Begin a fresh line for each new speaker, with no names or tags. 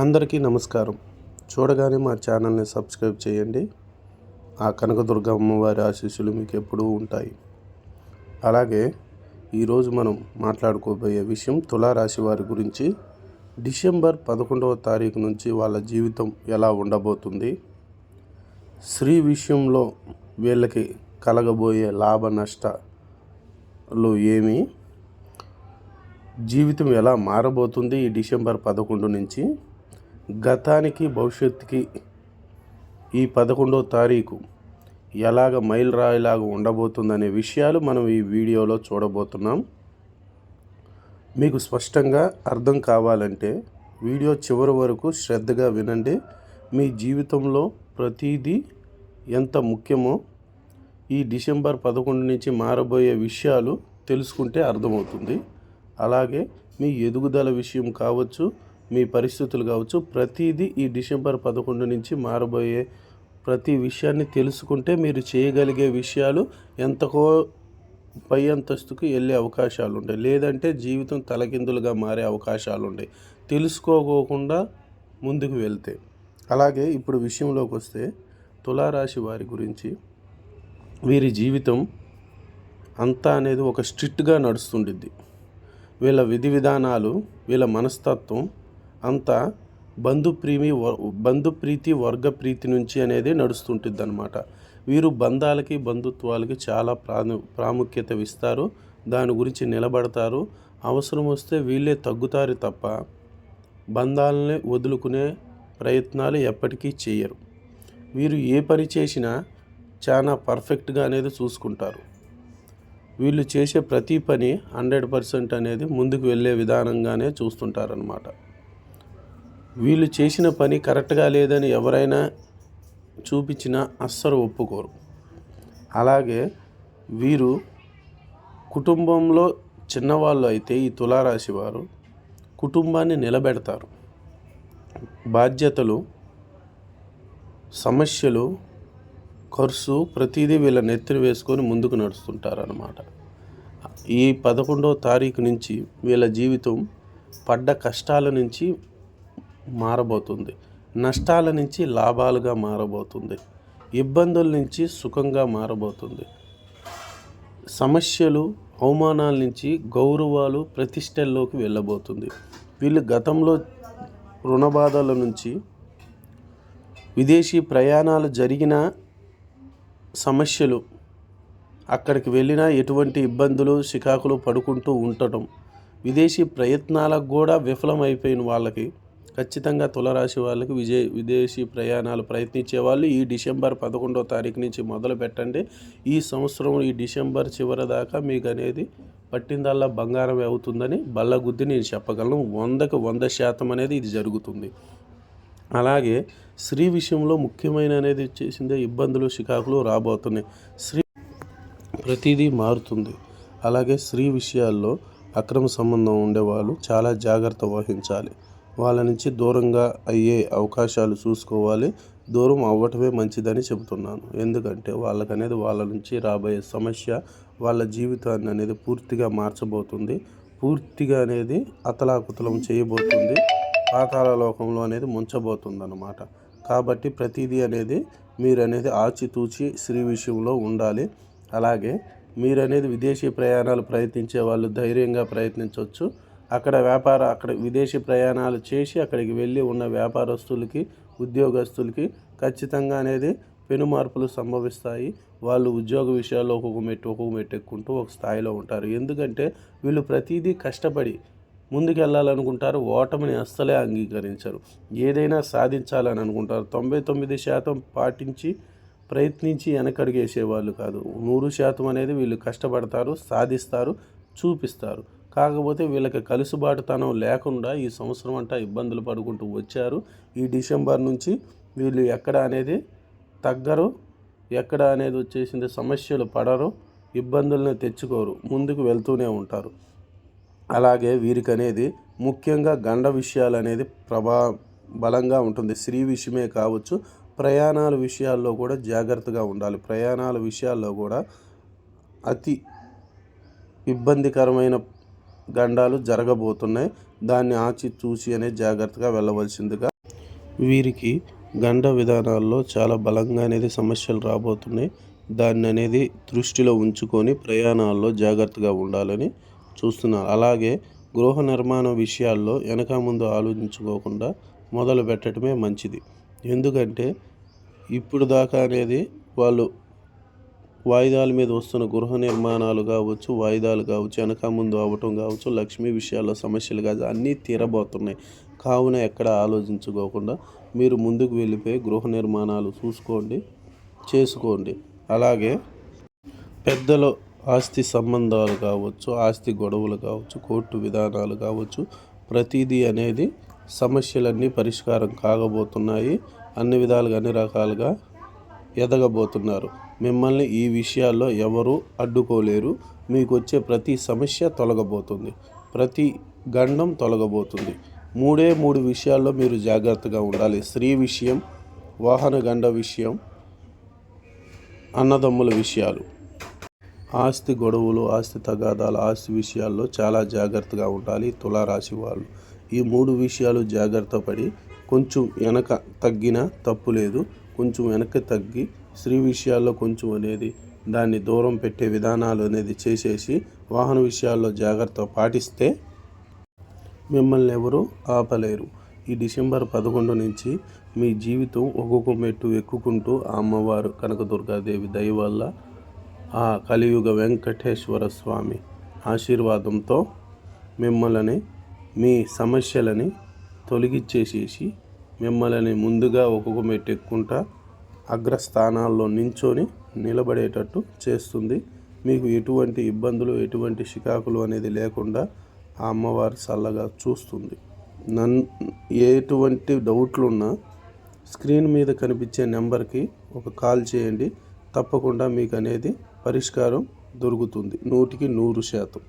అందరికీ నమస్కారం. చూడగానే మా ఛానల్ని సబ్స్క్రైబ్ చేయండి. ఆ కనకదుర్గ అమ్మవారి ఆశీస్సులు మీకు ఎప్పుడూ ఉంటాయి. అలాగే ఈరోజు మనం మాట్లాడుకోబోయే విషయం తులారాశి వారి గురించి. డిసెంబర్ పదకొండవ తారీఖు నుంచి వాళ్ళ జీవితం ఎలా ఉండబోతుంది? స్త్రీ విషయంలో వీళ్ళకి కలగబోయే లాభ నష్టాలు ఏమి? జీవితం ఎలా మారబోతుంది ఈ డిసెంబర్ పదకొండు నుంచి? గతానికి భవిష్యత్తుకి ఈ పదకొండో తారీఖు ఎలాగ మైలురాయిలాగా ఉండబోతుందనే విషయాలు మనం ఈ వీడియోలో చూడబోతున్నాం. మీకు స్పష్టంగా అర్థం కావాలంటే వీడియో చివరి వరకు శ్రద్ధగా వినండి. మీ జీవితంలో ప్రతిదీ ఎంత ముఖ్యమో ఈ డిసెంబర్ పదకొండు నుంచి మారబోయే విషయాలు తెలుసుకుంటే అర్థమవుతుంది. అలాగే మీ ఎదుగుదల విషయం కావచ్చు మీ పరిస్థితులు కావచ్చు ప్రతిదీ ఈ డిసెంబర్ పదకొండు నుంచి మారబోయే ప్రతి విషయాన్ని తెలుసుకుంటే మీరు చేయగలిగే విషయాలు ఎంతకో పై అంతస్తుకు వెళ్ళే అవకాశాలు ఉంటాయి లేదంటే జీవితం తలకిందులుగా మారే అవకాశాలు ఉంటాయి తెలుసుకోకోకుండా ముందుకు వెళ్తే. అలాగే ఇప్పుడు విషయంలోకి వస్తే తులారాశి వారి గురించి వీరి జీవితం అంతా అనేది ఒక స్ట్రిక్ట్గా నడుస్తుండిద్ది. వీళ్ళ విధి విధానాలు వీళ్ళ మనస్తత్వం అంతా బంధుప్రీమి బంధుప్రీతి వర్గ ప్రీతి నుంచి అనేది నడుస్తుంటుంది అనమాట వీరు బంధాలకి బంధుత్వాలకి చాలా ప్రాము ప్రాముఖ్యత ఇస్తారు. దాని గురించి నిలబడతారు. అవసరం వస్తే వీళ్ళే తగ్గుతారు తప్ప బంధాలని వదులుకునే ప్రయత్నాలు ఎప్పటికీ చేయరు. వీరు ఏ పని చేసినా చాలా పర్ఫెక్ట్గా అనేది చూసుకుంటారు. వీళ్ళు చేసే ప్రతి పని హండ్రెడ్ పర్సెంట్ అనేది ముందుకు వెళ్ళే విధానంగానే చూస్తుంటారనమాట వీళ్ళు చేసిన పని కరెక్ట్గా లేదని ఎవరైనా చూపించినా అస్సలు ఒప్పుకోరు. అలాగే వీరు కుటుంబంలో చిన్నవాళ్ళు అయితే ఈ తులారాశి వారు కుటుంబాన్ని నిలబెడతారు. బాధ్యతలు సమస్యలు ఖర్చు ప్రతిదీ వీళ్ళ నెత్తిన వేసుకొని ముందుకు నడుస్తుంటారన్నమాట. ఈ పదకొండవ తారీఖు నుంచి వీళ్ళ జీవితం పడ్డ కష్టాల నుంచి మారబోతుంది. నష్టాల నుంచి లాభాలుగా మారబోతుంది. ఇబ్బందుల నుంచి సుఖంగా మారబోతుంది. సమస్యలు అవమానాల నుంచి గౌరవాలు ప్రతిష్టల్లోకి వెళ్ళబోతుంది. వీళ్ళు గతంలో రుణబాధల నుంచి విదేశీ ప్రయాణాలు జరిగిన సమస్యలు అక్కడికి వెళ్ళినా ఎటువంటి ఇబ్బందులు చికాకులు పడుకుంటూ ఉండటం విదేశీ ప్రయత్నాలకు కూడా విఫలమైపోయిన వాళ్ళకి ఖచ్చితంగా తులరాశి వాళ్ళకి విజయ విదేశీ ప్రయాణాలు ప్రయత్నించే వాళ్ళు ఈ డిసెంబర్ పదకొండవ తారీఖు నుంచి మొదలు పెట్టండి. ఈ సంవత్సరం ఈ డిసెంబర్ చివరి దాకా మీకు అనేది పట్టిందల్లా బంగారం అవుతుందని బల్లగుద్ది నేను చెప్పగలను. వందకు వంద శాతం అనేది ఇది జరుగుతుంది. అలాగే స్త్రీ విషయంలో ముఖ్యమైన అనేది వచ్చేసిందే ఇబ్బందులు చికాకులు రాబోతున్నాయి. స్త్రీ ప్రతిదీ మారుతుంది. అలాగే స్త్రీ విషయాల్లో అక్రమ సంబంధం ఉండేవాళ్ళు చాలా జాగ్రత్త వహించాలి. వాళ్ళ నుంచి దూరంగా అయ్యే అవకాశాలు చూసుకోవాలి. దూరం అవ్వటమే మంచిదని చెబుతున్నాను. ఎందుకంటే వాళ్ళకనేది వాళ్ళ నుంచి రాబోయే సమస్య వాళ్ళ జీవితాన్ని అనేది పూర్తిగా మార్చబోతుంది. పూర్తిగా అనేది అతలాకుతలం చేయబోతుంది. పాతాళ లోకంలో అనేది ముంచబోతుంది అన్నమాట కాబట్టి ప్రతిదీ అనేది మీరు అనేది ఆచితూచి స్త్రీ విషయంలో ఉండాలి. అలాగే మీరు అనేది విదేశీ ప్రయాణాలు ప్రయత్నించే వాళ్ళు ధైర్యంగా ప్రయత్నించవచ్చు అక్కడ వ్యాపార అక్కడ విదేశీ ప్రయాణాలు చేసి అక్కడికి వెళ్ళి ఉన్న వ్యాపారస్తులకి ఉద్యోగస్తులకి ఖచ్చితంగా అనేది పెను మార్పులు సంభవిస్తాయి. వాళ్ళు ఉద్యోగ విషయాల్లో ఒక్కొక్క మెట్టు ఒక్కొక్క మెట్టు ఎక్కుంటూ ఒక స్థాయిలో ఉంటారు. ఎందుకంటే వీళ్ళు ప్రతిదీ కష్టపడి ముందుకెళ్ళాలనుకుంటారు ఓటమిని అస్సలే అంగీకరించరు. ఏదైనా సాధించాలని అనుకుంటారు. తొంభై తొమ్మిది శాతం పాటించి ప్రయత్నించి వెనకడిగేసేవాళ్ళు కాదు. నూరు శాతం అనేది వీళ్ళు కష్టపడతారు సాధిస్తారు చూపిస్తారు. కాకపోతే వీళ్ళకి కలుసుబాటుతనం లేకుండా ఈ సంవత్సరం అంతా ఇబ్బందులు పడుకుంటూ వచ్చారు. ఈ డిసెంబర్ నుంచి వీళ్ళు ఎక్కడ అనేది తగ్గరు ఎక్కడ అనేది వచ్చేసింది సమస్యలు పడరు ఇబ్బందులను తెచ్చుకోరు ముందుకు వెళ్తూనే ఉంటారు. అలాగే వీరికి అనేది ముఖ్యంగా గండ విషయాలు అనేది ప్రభా బలంగా ఉంటుంది. స్త్రీ విషయమే కావచ్చు ప్రయాణాల విషయాల్లో కూడా జాగ్రత్తగా ఉండాలి. ప్రయాణాల విషయాల్లో కూడా అతి ఇబ్బందికరమైన గండాలు జరగబోతున్నాయి. దాన్ని ఆచి చూసి అనేది జాగ్రత్తగా వెళ్ళవలసిందిగా వీరికి గండ విధానాల్లో చాలా బలంగా అనేది సమస్యలు రాబోతున్నాయి. దాన్ని అనేది దృష్టిలో ఉంచుకొని ప్రయాణాల్లో జాగ్రత్తగా ఉండాలని చూస్తున్నారు. అలాగే గృహ నిర్మాణ విషయాల్లో వెనక ముందు ఆలోచించుకోకుండా మొదలు పెట్టడమే మంచిది. ఎందుకంటే ఇప్పుడు దాకా అనేది వాళ్ళు వాయిదాల మీద వస్తున్న గృహ నిర్మాణాలు కావచ్చు వాయిదాలు కావచ్చు వెనక ముందు అవ్వటం కావచ్చు లక్ష్మీ విషయాల్లో సమస్యలు కాదు అన్నీ తీరబోతున్నాయి. కావున ఎక్కడ ఆలోచించుకోకుండా మీరు ముందుకు వెళ్ళిపోయి గృహ నిర్మాణాలు చూసుకోండి చేసుకోండి. అలాగే పెద్దలు ఆస్తి సంబంధాలు కావచ్చు ఆస్తి గొడవలు కావచ్చు కోర్టు విధానాలు కావచ్చు ప్రతిదీ అనేది సమస్యలన్నీ పరిష్కారం కాగబోతున్నాయి. అన్ని విధాలుగా అన్ని రకాలుగా ఎదగబోతున్నారు. మిమ్మల్ని ఈ విషయాల్లో ఎవరూ అడ్డుకోలేరు. మీకు వచ్చే ప్రతి సమస్య తొలగబోతుంది. ప్రతి గండం తొలగబోతుంది. మూడే మూడు విషయాల్లో మీరు జాగ్రత్తగా ఉండాలి. స్త్రీ విషయం వాహన గండ విషయం అన్నదమ్ముల విషయాలు. ఆస్తి గొడవలు ఆస్తి తగాదాలు ఆస్తి విషయాల్లో చాలా జాగ్రత్తగా ఉండాలి తులారాశి వాళ్ళు. ఈ మూడు విషయాలు జాగ్రత్త పడి కొంచెం వెనక తగ్గినా తప్పు లేదు. కొంచెం వెనక్కి తగ్గి స్త్రీ విషయాల్లో కొంచెం అనేది దాన్ని దూరం పెట్టే విధానాలు అనేది చేసేసి వాహన విషయాల్లో జాగ్రత్త పాటిస్తే మిమ్మల్ని ఎవరు ఆపలేరు. ఈ డిసెంబర్ పదకొండు నుంచి మీ జీవితం ఒక్కొక్క మెట్టు ఎక్కుకుంటూ ఆ అమ్మవారు కనకదుర్గాదేవి దయ వల్ల ఆ కలియుగ వెంకటేశ్వర స్వామి ఆశీర్వాదంతో మిమ్మల్ని మీ సమస్యలని తొలగిచ్చేసేసి మిమ్మల్ని ముందుగా ఒక్కొక్క మెట్టు ఎక్కుంటా అగ్రస్థానాల్లో నించొని నిలబడేటట్టు చేస్తుంది. మీకు ఎటువంటి ఇబ్బందులు ఎటువంటి షికాకులు అనేది లేకుండా ఆ అమ్మవారు చల్లగా చూస్తుంది. నన్ను ఎటువంటి డౌట్లు ఉన్నా స్క్రీన్ మీద కనిపించే నెంబర్కి ఒక కాల్ చేయండి. తప్పకుండా మీకు అనేది పరిష్కారం దొరుకుతుంది. నూటికి నూరు శాతం.